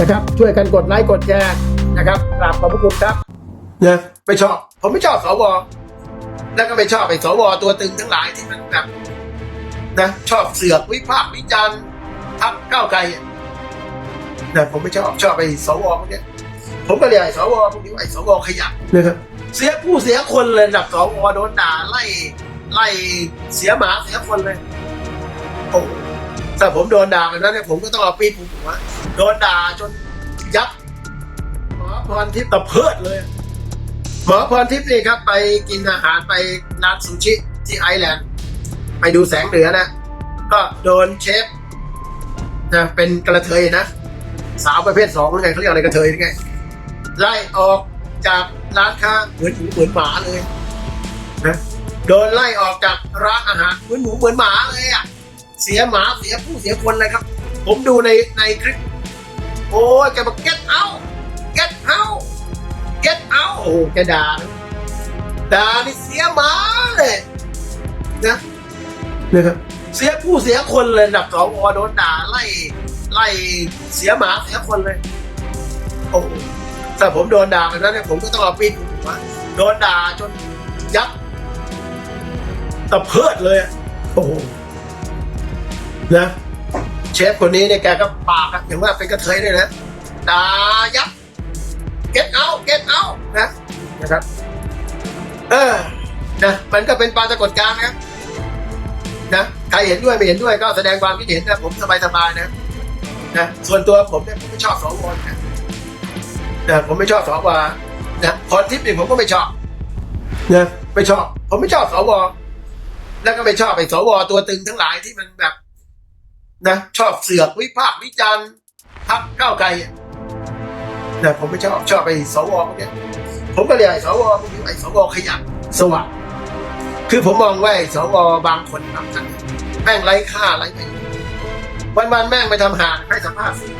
นะครับ ช่วยกันกดไลค์กดแชร์นะครับกราบขอบพระคุณครับนะไม่ชอบ ผมไม่ชอบสวแล้วก็ไม่ชอบไอ้สวตัวตึงทั้งหลายที่มันแบบนะชอบเสือกวิพากษ์วิจารณ์พักก้าวไกลอะนะผมไม่ชอบชอบไอ้สวพวกเนี้ยผมก็เรียกไอ้สวพวกนี้ว่าไอ้สวขยะนะครับเสียผู้เสียคนเลยระดับสวโดนด่าไล่ไล่เสียหมาเสียคนเลยโอ้ถ้าผมโดนด่าแบบนั้นเนี่ยผมก็ต้องเอาปีนผมหัว โดนด่าจนยับหมอพรทิพย์ตะเพิดเลย หมอพรทิพย์นี่ครับ ไปกินอาหารไปร้านซูชิที่ไอแลนด์ ไปดูแสงเหนือนะ ก็โดนเชฟนะเป็นกระเทยนะ สาวประเภทสองหรือไงเขาเรียกอะไรกระเทยหรือไง ไล่ออกจากร้านค้าเหมือนหมูเหมือนหมาเลยนะโดนไล่ออกจากร้านอาหารเหมือนหมูเหมือนหมาเลยอะเสียหมาเสียผู้เสียคนเลยครับ ผมดูในในคลิป โอ้ยแกบอก get out get out get out โอ้โหแกด่าด่านี่เสียหมาเลยนะนะครับเสียผู้เสียคนเลยดับสองโดนด่าไล่ไล่เสียหมาเสียคนเลย โอ้โหถ้าผมโดนด่าแบบนั้นเนี่ยผมก็ต้องเอาปีนหัวโดนด่าจนยับตะเพิดเลยอะโอ้นะ เชฟคนนี้เนี่ยแกก็ปากอะอย่างว่าเป็นกระเทยเลยนะด่ายับเก็ตเอาเก็ตเอานะนะครับ เออนะมันก็เป็นปรากฏการณ์นะครับนะใครเห็นด้วยไม่เห็นด้วยก็แสดงความคิดเห็นนะผมสบายๆนะนะส่วนตัวผมเนี่ยผมไม่ชอบสองคนนะนะผมไม่ชอบสวนะพรทิพย์นี่ผมก็ไม่ชอบนะไม่ชอบ ผมไม่ชอบสวแล้วก็ไม่ชอบไอ้สวตัวตึงทั้งหลายที่มันแบบ นะชอบเสือกวิพากษ์วิจารณ์พักเก้าไกลนะผมไม่ชอบชอบไอ้สวพวกเนี้ยผมก็เรียกไอ้สวพวกนี้ไอ้สวขยะสวัสดคือผมมองว่าไอ้สวบางคนบางท่านแม่งไร้ค่าไร้ประโยชน์วันๆแม่งไปทำหาให้สัมภาษณ์สื่อ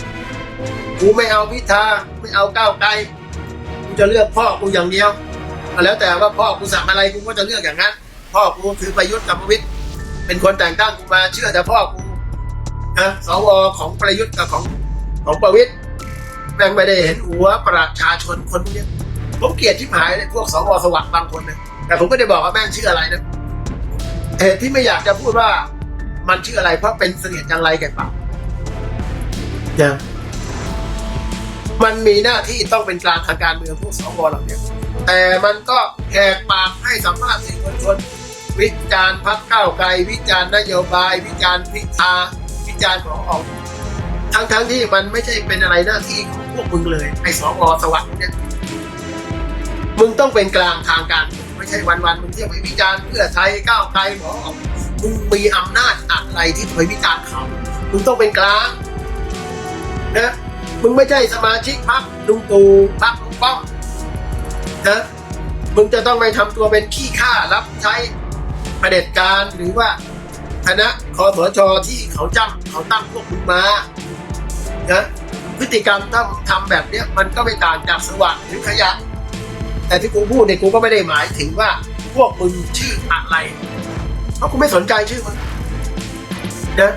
กูไม่เอาพิธาไม่เอาก้าวไกลกูจะเลือกพ่อกูอย่างเดียวแล้วแต่ว่าพ่อกูสั่งอะไรกูก็จะเลือกอย่างนั้น พ่อกูคือประยุทธ์กับประวิตรเป็นคนแต่งตั้งกูมาเชื่อแต่พ่อกู นะสวของประยุทธ์กับของของประวิตรแม่งไม่ได้เห็นหัวประชาชนคนพวกเนี้ยผมเกลียดที่หายเลยพวกสวสวัสดิ์บางคนนะแต่ผมไม่ได้บอกว่าแม่งชื่ออะไรนะเหตุที่ไม่อยากจะพูดว่ามันชื่ออะไรเพราะเป็นเสนียดจังไรแก่ปากนะมันมีหน้าที่ต้องเป็นกลางทางการเมืองพวกสวเหล่านี้แต่มันก็แหกปากให้สัมภาษณ์สื่อมวลชน วิจารณ์พักก้าไกล วิจารณ์นโยบาย วิจารณ์พิธา จารณ์ของออกทั้งทั้งๆที่มันไม่ใช่เป็นอะไรหน้าที่ของพวกมึงเลยไอ้สวสวัสด์เนี่ยมึงต้องเป็นกลางทางการไม่ใช่วันๆมึงเที่ยวไปวิจารณ์เพื่อไทยก้าวไกลหมอออกมึงมีอำนาจอะไรที่ไปวิจารณ์เขามึงต้องเป็นกลางนะมึงไม่ใช่สมาชิกพรรคลุงตู่พรรคลุงป้อมนะมึงจะต้องไปทำตัวเป็นขี้ข้ารับใช้เผด็จการหรือว่า คณะคอสชที่เขาจ้ำเขาตั้งพวกมึงมานะพฤติกรรมถ้าทำแบบเนี้ยมันก็ไม่ต่างจากสว่างหรือขยะ แต่ที่กูพูดเนี่ยกูก็ไม่ได้หมายถึงว่าพวกมึงชื่ออะไร เพราะกูไม่สนใจชื่อมึงนะ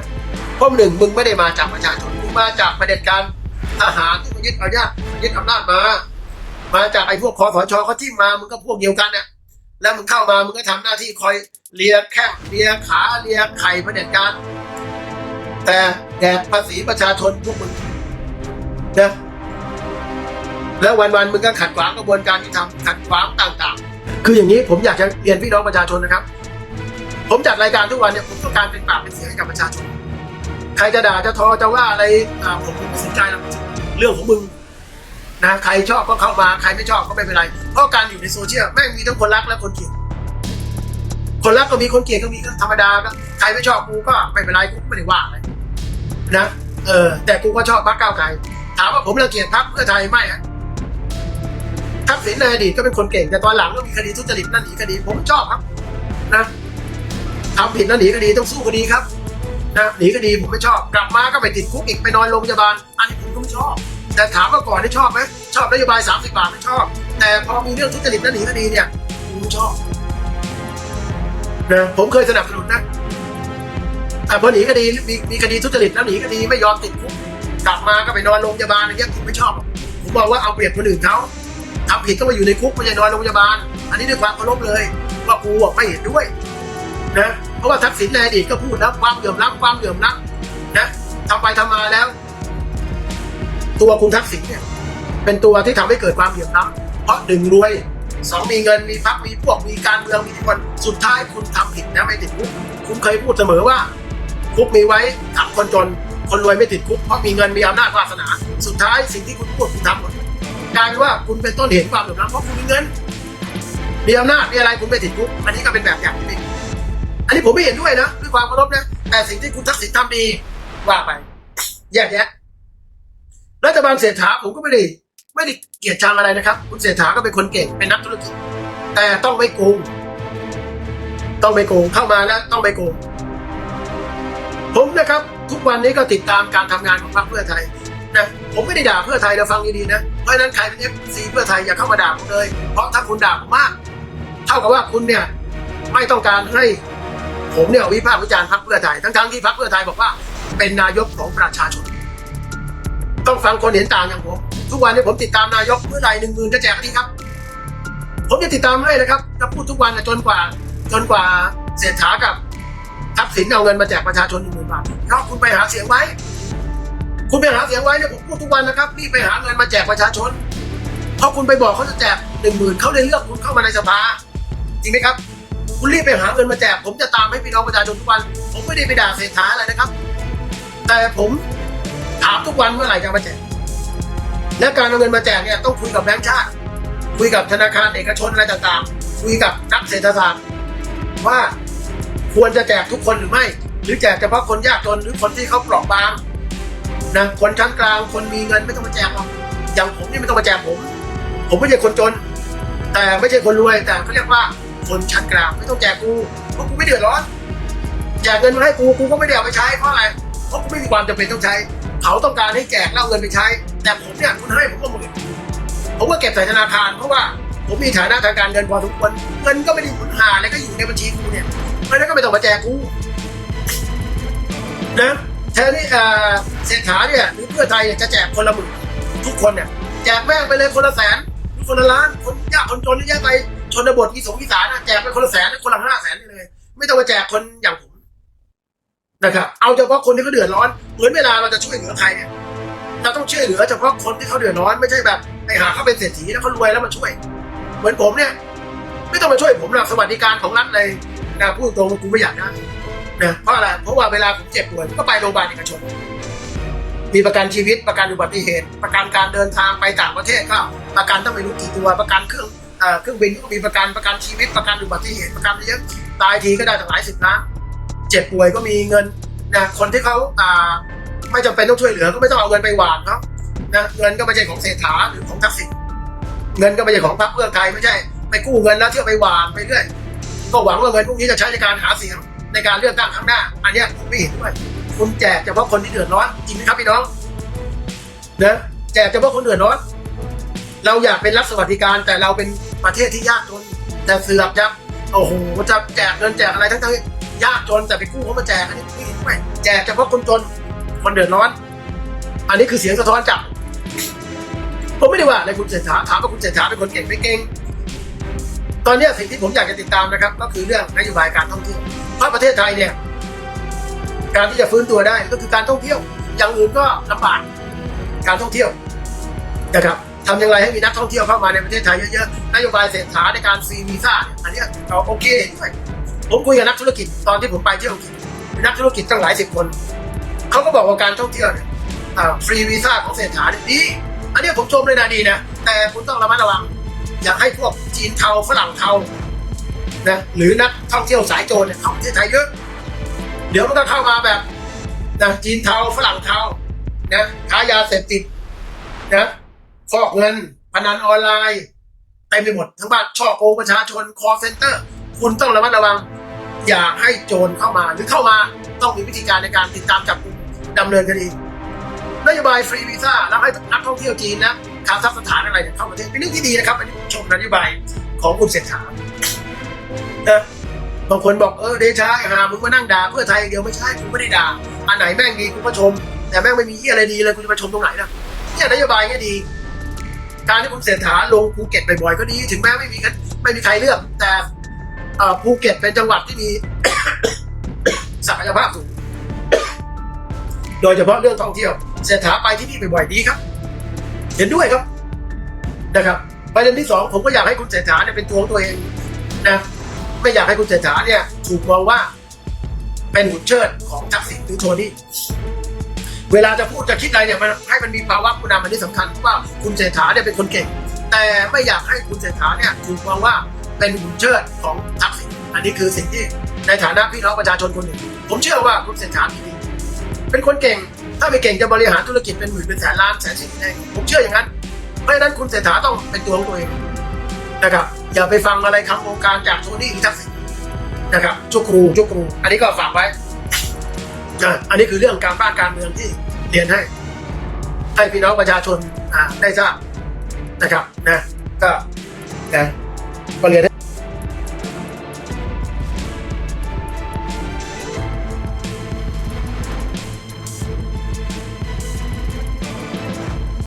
เพราะหนึ่งมึงไม่ได้มาจากประชาชนมึงมาจากประเด็จการทหารที่มายึดอำนาจยึดอำนาจมา มาจากไอ้พวกคอสชเขาที่มามึงก็พวกเดียวกันเนี่ย แล้วมึงเข้ามามึงก็ทำหน้าที่คอยเลียแข้งเลียขาเลียไข่เผด็จการ แต่แดกภาษีประชาชนพวกมึงนะแล้ววันๆมึงก็ขัดขวางกระบวนการที่ทำขัดขวางต่างๆ คืออย่างนี้ผมอยากจะเรียนพี่น้องประชาชนนะครับ ผมจัดรายการทุกวันเนี่ยผมต้องการเป็นปากเป็นเสียงให้กับประชาชน ใครจะด่าจะทอจะว่าอะไรผมไม่สนใจหรอกเรื่องของมึง นะใครชอบก็เข้ามาใครไม่ชอบก็ไม่เป็นไร เพราะการอยู่ในโซเชียลแม่งมีทั้งคนรักและคนเกลียดคนรักก็มีคนเกลียดก็มีก็ธรรมดาก็ใครไม่ชอบกูก็ไม่เป็นไรกูไม่ได้ว่าอะไรนะเออแต่กูก็ชอบพรรคก้าวไกลถามว่าผมรังเกียจพรรคเพื่อไทยไม่ฮะทักษิณในอดีตก็เป็นคนเก่งแต่ตอนหลังก็มีคดีทุจริตนั่นหนีคดีผมชอบครับ นะทำผิดนั่นหนีคดีต้องสู้คดีครับนะหนีคดีผมไม่ชอบ กลับมาก็ไปติดคุกอีกไปนอนโรงพยาบาลอันนี้ผมก็ไม่ชอบ แต่ถามว่าก่อนได้ชอบไหมชอบนโยบาย 30 บาทไม่ชอบ แต่พอมีเรื่องทุจริตและหนีคดีเนี่ยผมไม่ชอบนะผมเคยสนับสนุนนะแต่พอหนีคดีมีมีคดีทุจริตแล้วหนีคดีไม่ยอมติดคุกกลับมาก็ไปนอนโรงพยาบาลอะไรเงี้ยผมไม่ชอบหรอกผมบอกว่าเอาเปรียบคนอื่นเขาทำผิดก็มาอยู่ในคุกไม่ใช่นอนโรงพยาบาล อันนี้ด้วยความเคารพเลย ว่ากูอะไม่เห็นด้วยนะเพราะว่าทักษิณในอดีตก็พูดนะความเหลื่อมล้ำความเหลื่อมล้ำนะทำไปทำมาแล้ว ตัวคุณทักษิณเนี่ยเป็นตัวที่ทำให้เกิดความเหลื่อมล้ำเพราะหนึ่งรวยสองมีเงินมีพรรคมีพวกมีการเมืองมีทธิพลสุดท้ายคุณทำผิดนะไม่ติดคุกคุณเคยพูดเสมอว่า คุกมีไว้ขับคนจนคนรวยไม่ติดคุกเพราะมีเงินมีอำนาจวาสนา สุดท้ายสิ่งที่คุณพูดคุณทำหมดกลายเป็นว่าคุณเป็นต้นเหตุความเหลื่อมล้ำเพราะคุณมีเงินมีอำนาจมีอะไรคุณไม่ติดคุกอันนี้ก็เป็นแบบอย่างที่ดีอันนี้ผมไม่เห็นด้วยนะด้วยความเคารพนะแต่สิ่งที่คุณทักษิณทำดีว่าไปแยกแยะ รัฐบาลเศรษฐาผมก็ไม่ได้ไม่ได้เกลียดชังอะไรนะครับ คุณเศรษฐาก็เป็นคนเก่งเป็นนักธุรกิจ แต่ต้องไม่โกงต้องไม่โกงเข้ามาแล้วต้องไม่โกงผมนะครับ ทุกวันนี้ก็ติดตามการทำงานของพรรคเพื่อไทยนะผมไม่ได้ด่าเพื่อไทยนะฟังดีๆนะเพราะฉะนั้นใครเป็นเอฟซีเพื่อไทยอย่าเข้ามาด่าผมเลย เพราะถ้าคุณด่าผมมาก เท่ากับว่าคุณเนี่ยไม่ต้องการให้ผมเนี่ยวิพากษ์วิจารณ์พรรคเพื่อไทยทั้งๆที่พรรคเพื่อไทยบอกว่า เป็นนายกของประชาชน ต้องฟังคนเห็นต่างอย่างผม ทุกวันนี้ผมติดตามนายกเมื่อไหร่หนึ่งหมื่นจะแจกนี้ครับ ผมจะติดตามให้นะครับจะพูดทุกวันจนกว่า จนกว่าเศรษฐากับทักษิณเอาเงินมาแจกประชาชนหนึ่งหมื่นบาทเพราะคุณไปหาเสียงไว้ คุณไปหาเสียงไว้เนี่ยผมพูดทุกวันนะครับนี่ไปหาเงินมาแจกประชาชนเพราะคุณไปบอกเขาจะแจกหนึ่งหมื่นเขาเลยเลือกคุณเข้ามาในสภาจริงไหมครับ คุณรีบไปหาเงินมาแจก ผมจะตามให้พี่น้องประชาชนทุกวัน ผมไม่ได้ไปด่าเศรษฐาอะไรนะครับ แต่ผม ถามทุกวันเมื่อไหร่จะมาแจก และการเอาเงินมาแจกเนี่ยต้องคุยกับแบงก์ชาติ คุยกับธนาคารเอกชนอะไรต่างๆ คุยกับนักเศรษฐศาสตร์ว่าควรจะแจกทุกคนหรือไม่ หรือแจกเฉพาะคนยากจนหรือคนที่เขาเปราะบางนะคนชั้นกลางคนมีเงินไม่ต้องมาแจกหรอกอย่างผมนี่ไม่ต้องมาแจกผม ผมไม่ใช่คนจน แต่ไม่ใช่คนรวยแต่เขาเรียกว่าคนชั้นกลางไม่ต้องแจกกูเพราะกูไม่เดือดร้อนแจกเงินมาให้กูกูก็ไม่ได้เอาไปใช้เพราะอะไรเพราะกูไม่มีความจำเป็นต้องใช้ เขาต้องการให้แจกแล้วเงินไปใช้ แต่ผมเนี่ยคุณให้ผมก็หมื่นผมก็เก็บใส่ธนาคารเพราะว่าผมมีฐานะทางการเงินพอสมควรเงินก็ไม่ได้หมุนหาอะไรก็อยู่ในบัญชีกูเนี่ยเพราะนั้นก็ไม่ต้องมาแจกกูนะแทนที่เอ่อเศรษฐาเนี่ยหรือเพื่อไทยจะแจกคนละหมื่นทุกคนเนี่ยแจกแม่งไปเลยคนละแสนหรือคนละล้านคนยากคนจนนี่แยกไปชนบทมีสงมีสารนะแจกไปคนละแสนคนละห้าแสนเลย ไม่ต้องมาแจกคนอย่างผม นะครับ เอาเฉพาะคนที่เขาเดือดร้อน เหมือนเวลาเราจะช่วยเหลือใครเนี่ยเราต้องช่วยเหลือเฉพาะคนที่เขาเดือดร้อนไม่ใช่แบบไปหาเขาเป็นเศรษฐีแล้วเขารวยแล้วมาช่วย เหมือนผมเนี่ย ไม่ต้องมาช่วยผมหรอกสวัสดิการของรัฐเลยนะพูดตรงกูไม่อยากได้นะเพราะอะไรเพราะว่าเวลาผมเจ็บป่วยก็ไปโรงพยาบาลเอกชน มีประกันชีวิตประกันอุบัติเหตุ ประกันการเดินทางไปต่างประเทศก็ประกันต้องไม่รู้กี่ตัวประกันเครื่องเอ่อเครื่องบินก็มีประกันประกันชีวิตประกันอุบัติเหตุประกันเยอะตายทีก็ได้ตั้งหลายสิบล้าน เจ็บป่วยก็มีเงินนะคนที่เขาอ่าไม่จำเป็นต้องช่วยเหลือก็ไม่ต้องเอาเงินไปหวานเขานะเงินก็ไม่ใช่ของเศรษฐาหรือของทักษิณเงินก็ไม่ใช่ของพรรคเพื่อไทยไม่ใช่ ไปกู้เงินแล้วเที่ยวไปหวานไปเรื่อยก็หวังว่าเงินพวกนี้จะใช้ในการหาเสียงในการเลือกตั้งครั้งหน้า อันนี้ผมไม่เห็นด้วยคุณแจกเฉพาะคนที่เดือดร้อนจริงไหมครับพี่น้องนะแจกเฉพาะคนเดือดร้อน เราอยากเป็นรัฐสวัสดิการแต่เราเป็นประเทศที่ยากจนแต่เสือกจะโอ้โหจะแจกเงินแจกอะไรทั้งๆ ยากจนแต่ไปกู้เขามาแจกอันนี้ไม่แจกเฉพาะคนจนคนเดือดร้อน อันนี้คือเสียงสะท้อนจากผมไม่ได้ว่าในคุณเศรษฐาถามว่าคุณเศรษฐาเป็นคนเก่งไม่เก่งตอนนี้สิ่งที่ผมอยากจะติดตามนะครับ ก็คือเรื่องนโยบายการท่องเที่ยวเพราะประเทศไทยเนี่ย การที่จะฟื้นตัวได้ก็คือการท่องเที่ยว อย่างอื่นก็ลำบากการท่องเที่ยวนะครับทำอย่างไรให้มีนักท่องเที่ยวเข้ามาในประเทศไทยเยอะๆนโยบายเศรษฐาในการฟรีวีซ่าอันนี้เราโอเคด้วย ผมคุยกับนักธุรกิจตอนที่ผมไปเที่ยวอังกฤษนักธุรกิจตั้งหลายสิบคนเขาก็บอกว่าการท่องเที่ยวเนี่ยฟรีวีซ่าของเศรษฐาเนี่ยดีอันนี้ผมชมเลยนะดีนะ แต่คุณต้องระมัดระวัง อย่าให้พวกจีนเทาฝรั่งเทานะหรือนักท่องเที่ยวสายโจรเนี่ยเข้าประเทศไทยเยอะ เดี๋ยวมันก็เข้ามาแบบนะจีนเทาฝรั่งเทานะค้ายาเสพติดนะฟอกเงินพนันออนไลน์เต็มไปหมดทั้งบ้านช่อโกงประชาชนคอเซ็นเตอร์ คุณต้องระมัดระวัง อย่าให้โจรเข้ามาหรือเข้ามาต้องมีวิธีการในการติดตามจับกุมดำเนินคดีนโยบายฟรีวีซ่าแล้วให้นักท่องเที่ยวจีนนะคาซัคสถานอะไรเนี่ยเข้าประเทศเป็นเรื่องที่ดีนะครับอันนี้ผมชมนโยบายของคุณเศรษฐานะบางคนบอกเออเดชาหามึงมานั่งด่าเพื่อไทยเดียวไม่ใช่กูไม่ได้ด่าอันไหนแม่งดีกูก็ชม แต่แม่งไม่มีเี่อะไรดีเลยคุณจะมาชมตรงไหนนะเนี่ยนโยบายเนี่ยดี การที่คุณเศรษฐาลงภูเก็ตบ่อยๆก็ดี ถึงแม้ไม่มีไม่มีใครเลือกแต่ ภูเก็ตเป็นจังหวัดที่มี ศักยภาพสูง โดยเฉพาะเรื่องท่องเที่ยวเศรษฐาไปที่นี่บ่อยๆดีครับ เห็นด้วยครับนะครับประเด็นที่สองผมก็อยากให้คุณเศรษฐาเนี่ยเป็นตัวของตัวเองนะไม่อยากให้คุณเศรษฐาเนี่ยถูกมองว่าเป็นหุ่นเชิดของทักษิณหรือโทนี่เวลาจะพูดจะคิดอะไรเนี่ยมันให้มันมีภาวะผู้นำมันที่สำคัญเพราะว่าคุณเศรษฐาเนี่ยเป็นคนเก่ง แต่ไม่อยากให้คุณเศรษฐาเนี่ยถูกมองว่า เป็นหุ่นเชิดของทักษิณอันนี้คือสิ่งที่ในฐานะพี่น้องประชาชนคนหนึ่ง ผมเชื่อว่าคุณเศรษฐามีดีเป็นคนเก่ง ถ้าไม่เก่งจะบริหารธุรกิจเป็นหมื่นเป็นแสนล้านแสนสิบได้ผมเชื่ออย่างนั้น เพราะฉะนั้นคุณเศรษฐาต้องเป็นตัวของตัวเองนะครับ อย่าไปฟังอะไรคำองค์การจากโทนี่ทักษิณนะครับจุกครูจุกครู อันนี้ก็ฝากไว้อะอันนี้คือเรื่องการบ้านการเมืองที่เรียนให้ ให้พี่น้องประชาชนได้ทราบนะครับนะก็นะก็เรียนให้